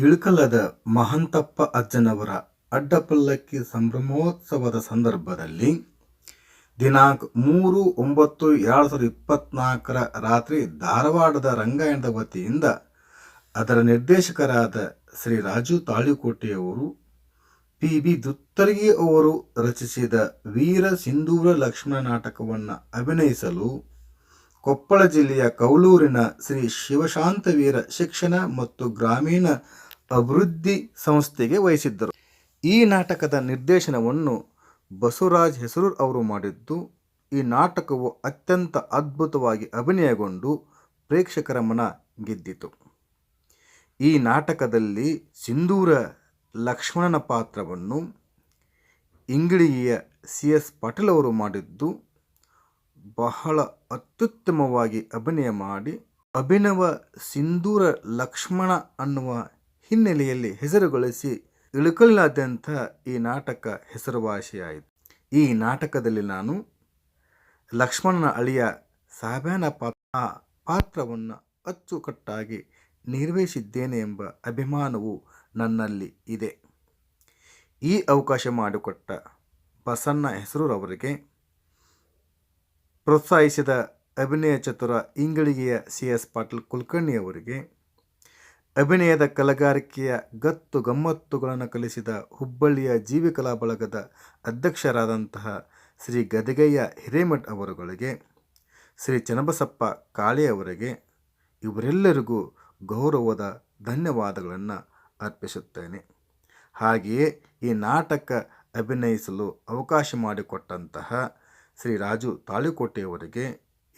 ಇಳಕಲದ ಮಹಂತಪ್ಪ ಅಜ್ಜನವರ ಅಡ್ಡಪಲ್ಲಕ್ಕಿ ಸಂಭ್ರಮೋತ್ಸವದ ಸಂದರ್ಭದಲ್ಲಿ ದಿನಾಂಕ ಮೂರು ಒಂಬತ್ತು ಎರಡು ಸಾವಿರದ ಇಪ್ಪತ್ನಾಲ್ಕರ ರಾತ್ರಿ ಧಾರವಾಡದ ರಂಗಾಯಣದ ವತಿಯಿಂದ ಅದರ ನಿರ್ದೇಶಕರಾದ ಶ್ರೀ ರಾಜು ತಾಳಿಕೋಟೆಯವರು ಪಿ ಬಿ ದುತ್ತರ್ಗಿ ಅವರು ರಚಿಸಿದ ವೀರ ಸಿಂಧೂರ ಲಕ್ಷ್ಮಣ ನಾಟಕವನ್ನು ಅಭಿನಯಿಸಲು ಕೊಪ್ಪಳ ಜಿಲ್ಲೆಯ ಕೌಲೂರಿನ ಶ್ರೀ ಶಿವಶಾಂತವೀರ ಶಿಕ್ಷಣ ಮತ್ತು ಗ್ರಾಮೀಣ ಅಭಿವೃದ್ಧಿ ಸಂಸ್ಥೆಗೆ ವಹಿಸಿದ್ದರು. ಈ ನಾಟಕದ ನಿರ್ದೇಶನವನ್ನು ಬಸವರಾಜ್ ಹೆಸರೂರ್ ಅವರು ಮಾಡಿದ್ದು, ಈ ನಾಟಕವು ಅತ್ಯಂತ ಅದ್ಭುತವಾಗಿ ಅಭಿನಯಗೊಂಡು ಪ್ರೇಕ್ಷಕರ ಮನ ಗೆದ್ದಿತು. ಈ ನಾಟಕದಲ್ಲಿ ಸಿಂಧೂರ ಲಕ್ಷ್ಮಣನ ಪಾತ್ರವನ್ನು ಇಂಗ್ಲಿಯ ಸಿ. ಎಸ್. ಪಾಟೀಲ್ ಅವರು ಮಾಡಿದ್ದು, ಬಹಳ ಅತ್ಯುತ್ತಮವಾಗಿ ಅಭಿನಯ ಮಾಡಿ, ಅಭಿನವ ಸಿಂಧೂರ ಲಕ್ಷ್ಮಣ ಅನ್ನುವ ಹಿನ್ನೆಲೆಯಲ್ಲಿ ಹೆಸರುಗೊಳಿಸಿ ಇಳುಕಲ್ಲಾದ್ಯಂಥ ಈ ನಾಟಕ ಹೆಸರುವಾಸಿಯಾಯಿತು. ಈ ನಾಟಕದಲ್ಲಿ ನಾನು ಲಕ್ಷ್ಮಣನ ಅಳಿಯ ಸಾಬ್ಯಾನ ಪಾತ್ರ ಪಾತ್ರವನ್ನು ಅಚ್ಚುಕಟ್ಟಾಗಿ ನಿರ್ವಹಿಸಿದ್ದೇನೆ ಎಂಬ ಅಭಿಮಾನವು ನನ್ನಲ್ಲಿ ಇದೆ. ಈ ಅವಕಾಶ ಮಾಡಿಕೊಟ್ಟ ಬಸಣ್ಣ ಹೆಸರೂರವರಿಗೆ ಪ್ರೋತ್ಸಾಹಿಸಿದ ಅಭಿನಯ ಚತುರ ಇಂಗಳಿಗೆಯ ಸಿ ಎಸ್ ಪಾಟೀಲ್ ಕುಲಕರ್ಣಿ ಅವರಿಗೆ ಅಭಿನಯದ ಕಲೆಗಾರಿಕೆಯ ಗತ್ತು ಗಮ್ಮತ್ತುಗಳನ್ನು ಕಲಿಸಿದ ಹುಬ್ಬಳ್ಳಿಯ ಜೀವಿಕಲಾ ಬಳಗದ ಅಧ್ಯಕ್ಷರಾದಂತಹ ಶ್ರೀ ಗದಗಯ್ಯ ಹಿರೇಮಠ್ ಅವರುಗಳಿಗೆ, ಶ್ರೀ ಚನ್ನಬಸಪ್ಪ ಕಾಳೆ ಅವರಿಗೆ ಇವರೆಲ್ಲರಿಗೂ ಗೌರವದ ಧನ್ಯವಾದಗಳನ್ನು ಅರ್ಪಿಸುತ್ತೇನೆ. ಹಾಗೆಯೇ ಈ ನಾಟಕ ಅಭಿನಯಿಸಲು ಅವಕಾಶ ಮಾಡಿಕೊಟ್ಟಂತಹ ಶ್ರೀ ರಾಜು ತಾಳಿಕೋಟೆಯವರಿಗೆ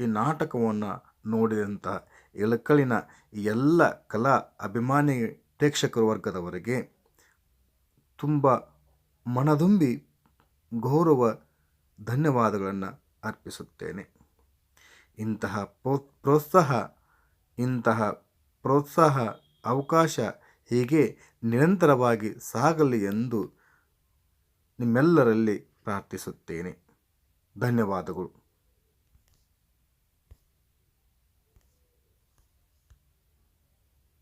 ಈ ನಾಟಕವನ್ನು ನೋಡಿದಂಥ ಇಳಕಲಿನ ಎಲ್ಲ ಕಲಾ ಅಭಿಮಾನಿ ಪ್ರೇಕ್ಷಕರ ವರ್ಗದವರಿಗೆ ತುಂಬ ಮನದುಂಬಿ ಗೌರವ ಧನ್ಯವಾದಗಳನ್ನು ಅರ್ಪಿಸುತ್ತೇನೆ. ಇಂತಹ ಪ್ರೋ, ಪ್ರೋತ್ಸಾಹ, ಇಂತಹ ಪ್ರೋತ್ಸಾಹ ಅವಕಾಶ ಹೀಗೆ ನಿರಂತರವಾಗಿ ಸಾಗಲಿ ಎಂದು ನಿಮ್ಮೆಲ್ಲರಲ್ಲಿ ಪ್ರಾರ್ಥಿಸುತ್ತೇನೆ. ಧನ್ಯವಾದಗಳು.